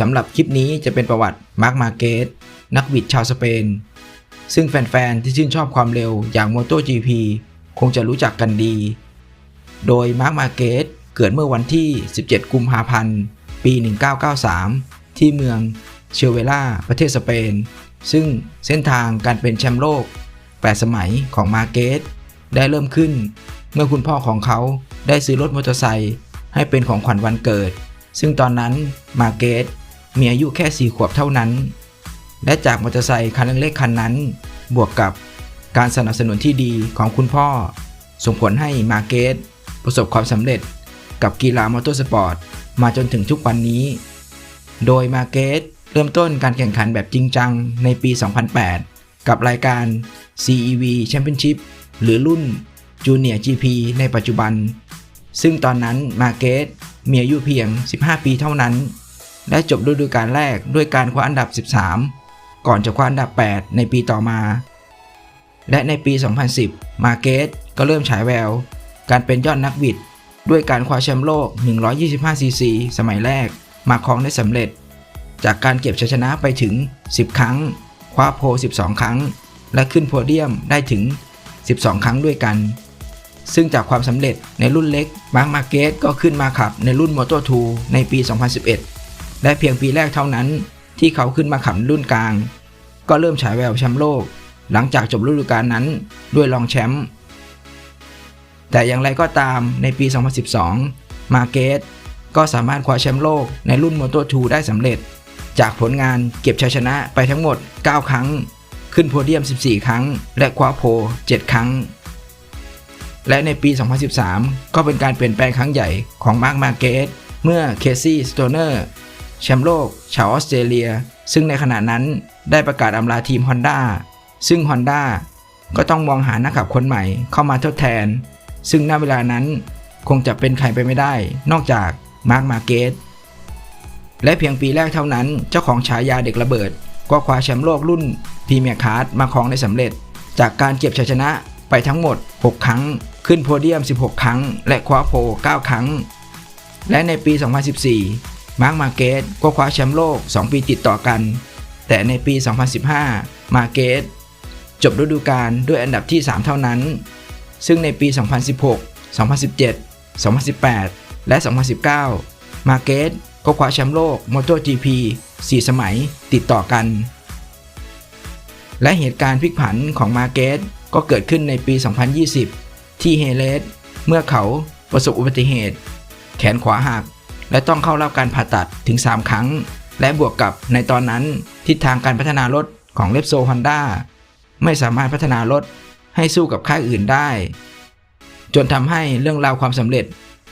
สำหรับคลิปนี้จะเป็นประวัติมาร์คมาเกสนักบิดชาวสเปน ซึ่งแฟนๆ ที่ชื่นชอบความเร็วอย่าง MotoGP คงจะรู้จักกันดี โดยมาร์คมาเกสเกิดเมื่อวันที่ 17 กุมภาพันธ์ ปี 1993 ที่เมืองเชเวล่า ประเทศสเปน ซึ่งเส้นทางการเป็นแชมป์โลก 8 สมัยของมาเกสได้เริ่มขึ้น เมื่อคุณพ่อของเขาได้ซื้อรถมอเตอร์ไซค์ให้เป็นของขวัญวันเกิด ซึ่งตอนนั้นมาเกส มีอายุแค่ 4 ขวบเท่านั้น และจากมอเตอร์ไซค์คันเล็กๆคันนั้น บวกกับการสนับสนุนที่ดีของคุณพ่อ ส่งผลให้มาเกสประสบความสำเร็จกับกีฬามอเตอร์สปอร์ตมาจนถึงทุกวันนี้ โดยมาเกสเริ่มต้นการแข่งขันแบบจริงจังในปี 2008 กับรายการ CEV Championship หรือรุ่น Junior GP ในปัจจุบัน ซึ่งตอนนั้นมาเกสมีอายุเพียง 15 ปีเท่านั้น และจบฤดูกาลแรกด้วยการคว้าอันดับ 13 ก่อนจะคว้าอันดับ 8 ในปีต่อมา และในปี 2010 มาเกสก็เริ่มฉายแวว การเป็นยอดนักบิด ด้วยการคว้าแชมป์โลก 125ซีซีสมัยแรกมาครองได้สำเร็จ จากการเก็บชัยชนะไปถึง 10 ครั้ง คว้าโพล12 ครั้ง และขึ้นโพเดียมได้ถึง 12 ครั้งด้วยกัน ซึ่งจากความสำเร็จในรุ่นเล็กมาร์คมาเกสก็ขึ้นมาขับในรุ่น Moto2 ในปี 2011 และเพียงปีแรกเท่านั้น ที่เขาขึ้นมาขับรุ่นกลาง ก็เริ่มฉายแววแชมป์โลก หลังจากจบฤดูกาลนั้นด้วยรองแชมป์แต่อย่างไรก็ตามในปี 2012 มาเกสก็สามารถคว้าแชมป์โลกในรุ่น Moto2 ได้สำเร็จ จากผลงานเก็บชัยชนะไปทั้งหมด 9 ครั้ง ขึ้นโพเดียม 14 ครั้ง และคว้าโพ 7 ครั้ง และในปี 2013 ก็เป็นการเปลี่ยนแปลงครั้งใหญ่ของมาร์คมาเกสเมื่อเคซี่สโตเนอร์ แชมป์โลก ชาวออสเตรเลีย ซึ่งในขณะนั้นได้ประกาศอำลาทีม Honda ซึ่ง Honda ก็ต้องมองหานักขับคนใหม่เข้ามาทดแทน ซึ่งณเวลานั้นคงจะเป็นใครไปไม่ได้ นอกจากมาร์คมาเกสและเพียงปีแรกเท่านั้นเจ้าของฉายาเด็กระเบิด ก็คว้าแชมป์โลกรุ่นพรีเมียร์คาร์ดมาครองได้สำเร็จ จากการเก็บชัยชนะไปทั้งหมด 6 ครั้ง ขึ้นโพเดียม 16 ครั้ง และคว้าโพ9ครั้ง และในปี 2014 มาร์คมาเกสก็คว้าแชมป์โลก 2 ปีติดต่อกัน แต่ในปี 2015 มาเกสจบฤดูกาลด้วยอันดับที่ 3 เท่านั้น ซึ่งในปี 2016 2017 2018 และ 2019 มาเกสก็คว้าแชมป์โลก MotoGP 4 สมัยติดต่อกัน และเหตุการณ์พลิกผันของมาเกสก็เกิดขึ้นในปี 2020 ที่เฮเลสเมื่อเขาประสบอุบัติเหตุ แขนขวาหัก และต้องเข้ารับการผ่าตัดถึง 3 ครั้ง และบวกกับในตอนนั้นทิศทางการพัฒนารถของเลปโซฮอนด้าไม่สามารถพัฒนารถให้สู้กับค่ายอื่นได้ จนทำให้เรื่องราวความสำเร็จ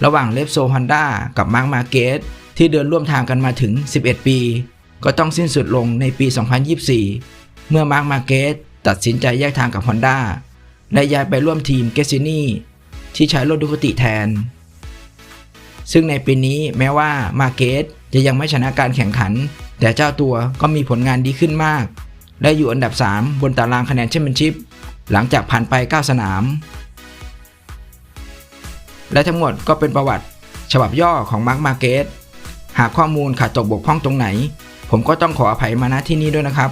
ระหว่างเลปโซฮอนด้ากับมาร์คมาเกสที่เดินร่วมทางกันมาถึง 11 ปี ก็ต้องสิ้นสุดลงในปี 2024 เมื่อมาร์คมาเกสตัดสินใจแยกทางกับ Honda และย้ายไปร่วมทีมเกซินี่ที่ใช้รถดูคติแทน ซึ่งในปีนี้แม้ว่ามาเกสจะยังไม่ชนะการแข่งขัน แต่เจ้าตัวก็มีผลงานดีขึ้นมาก และอยู่อันดับ 3 บนตารางคะแนนแชมเปี้ยนชิพหลังจากผ่านไป 9 สนาม และทั้งหมดก็เป็นประวัติ ฉบับย่อของมาร์คมาเกสหากข้อมูลขาดตกบกพร่องตรงไหน ผมก็ต้องขออภัยมาณที่นี้ด้วยนะครับ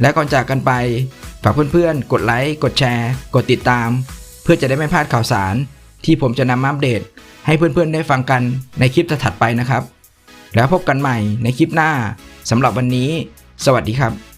และก่อนจากกันไปฝากเพื่อนๆ กดไลค์ กดแชร์ กดติดตาม เพื่อจะได้ไม่พลาดข่าวสาร ที่ผมจะนำอัปเดต ให้เพื่อนๆได้ฟังกันในคลิปถัดไปนะครับ แล้วพบกันใหม่ในคลิปหน้าสำหรับวันนี้ สวัสดีครับ